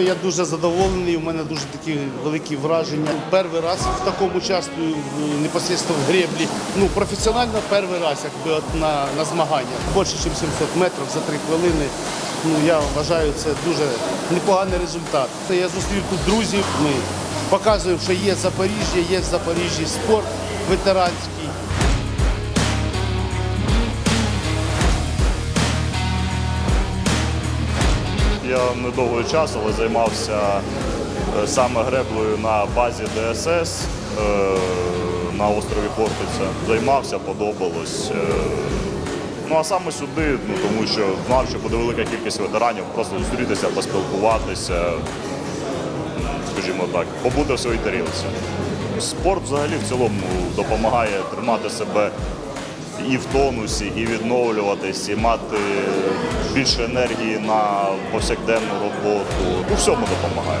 Я дуже задоволений, у мене дуже такі великі враження. Перший раз в такому участвую в- непосредственно в греблі. Ну, професіонально перший раз, якби от на, на змаганнях. Більше, ніж 700 метрів за 3 хвилини. Ну, я вважаю, це дуже непоганий результат. Я зустрів тут друзів. Ми показуємо, що є Запоріжжя, є в Запоріжжі спорт ветеранський. Я недовгий час, але займався е, саме греблею на базі ДСС е, на острові Хортиця. Займався, подобалось. Е, Ну а саме сюди, ну тому що знав, що буде велика кількість ветеранів, просто зустрітися, поспілкуватися, скажімо так, побути в своїй тарілці. Спорт взагалі в цілому допомагає тримати себе і в тонусі, і відновлюватись, і мати більше енергії на повсякденну роботу. У всьому допомагає.